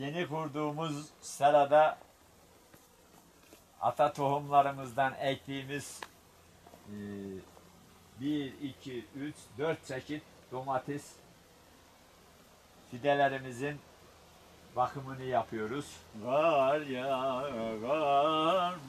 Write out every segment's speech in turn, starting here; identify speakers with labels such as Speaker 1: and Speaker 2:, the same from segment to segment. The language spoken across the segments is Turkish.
Speaker 1: Yeni kurduğumuz serada ata tohumlarımızdan ektiğimiz e, 1, 2, 3, 4 çeşit domates fidelerimizin bakımını yapıyoruz. Var ya var bardan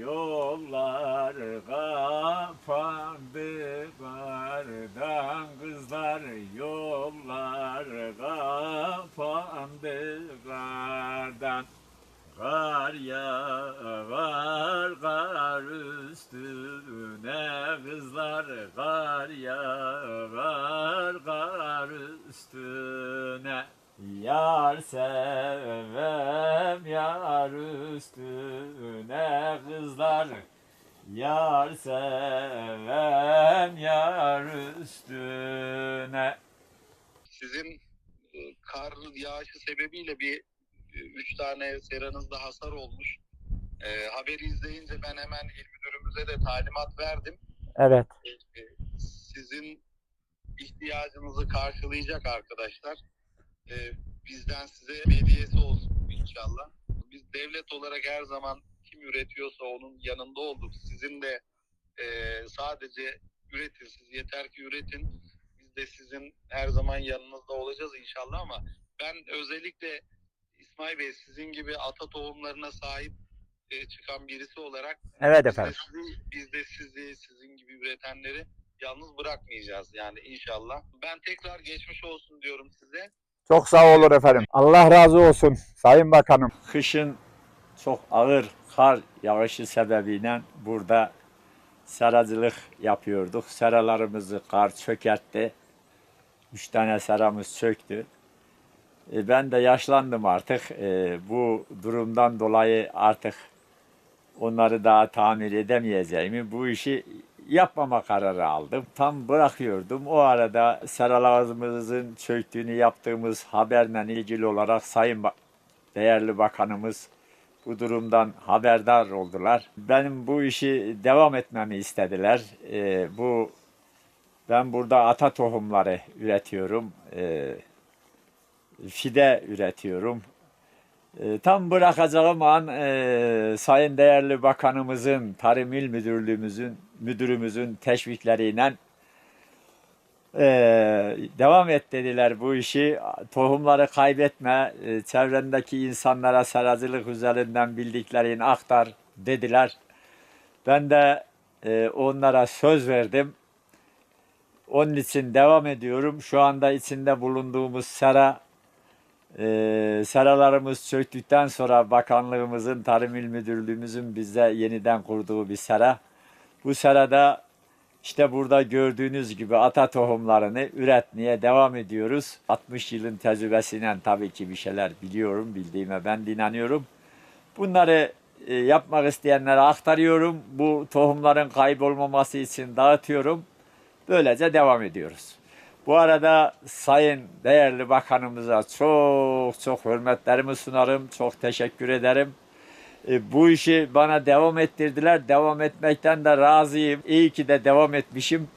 Speaker 1: Yollar kapandı kardan kızlar Yollar kapandı kardan Kar yağar kar üstüne kızlar Kar yağar kar üstüne Yar sevem yar üstüne kızlar Yar sevem yar üstüne
Speaker 2: sizin e, kar yağışı sebebiyle bir e, üç tane seranızda hasar olmuş. E, haberi izleyince ben hemen il müdürümüze de talimat verdim.
Speaker 1: Evet.
Speaker 2: E, e, sizin ihtiyacınızı karşılayacak arkadaşlar. E, bizden size hediyesi olsun inşallah. Biz devlet olarak her zaman kim üretiyorsa onun yanında olduk. Sizin de e, sadece üretin. Siz yeter ki üretin. Biz de sizin her zaman yanınızda olacağız inşallah ama ben özellikle İsmail Bey sizin gibi ata tohumlarına sahip e, çıkan birisi olarak
Speaker 1: Evet
Speaker 2: biz de, sizi, biz de sizi sizin gibi üretenleri yalnız bırakmayacağız yani inşallah. Ben tekrar geçmiş olsun diyorum size.
Speaker 3: Çok sağ olur efendim. Allah razı olsun Sayın Bakanım.
Speaker 1: Kışın çok ağır kar yağışı sebebiyle burada seracılık yapıyorduk. Seralarımızı kar çökertti. Üç tane seramız çöktü. E, ben de yaşlandım artık. E, bu durumdan dolayı artık onları daha tamir edemeyeceğimi, bu işi yapmama kararı aldım. Tam bırakıyordum. O arada seralarımızın çöktüğünü yaptığımız haberle ilgili olarak Sayın Ba- değerli bakanımız bu durumdan haberdar oldular. Benim bu işi devam etmemi istediler. Ee, bu ben burada ata tohumları üretiyorum. Ee, fide üretiyorum. Ee, tam bırakacağım an e, Sayın değerli bakanımızın, Tarım İl Müdürlüğümüzün, müdürümüzün teşvikleriyle e, devam et dediler bu işi. Tohumları kaybetme, e, çevrendeki insanlara seracılık üzerinden bildiklerini aktar dediler. Ben de e, onlara söz verdim. Onun için devam ediyorum. Şu anda içinde bulunduğumuz sera ee, seralarımız çöktükten sonra bakanlığımızın, Tarım İl Müdürlüğümüzün bize yeniden kurduğu bir sera. Bu serada işte burada gördüğünüz gibi ata tohumlarını üretmeye devam ediyoruz. 60 yılın tecrübesiyle tabii ki bir şeyler biliyorum, bildiğime ben de inanıyorum. Bunları e, yapmak isteyenlere aktarıyorum. Bu tohumların kaybolmaması için dağıtıyorum. Böylece devam ediyoruz. Bu arada Sayın değerli bakanımıza çok çok hürmetlerimi sunarım. Çok teşekkür ederim. E, bu işi bana devam ettirdiler. Devam etmekten de razıyım. İyi ki de devam etmişim.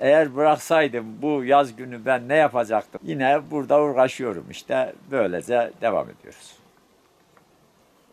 Speaker 1: Eğer bıraksaydım bu yaz günü ben ne yapacaktım? Yine burada uğraşıyorum işte. Böylece devam ediyoruz.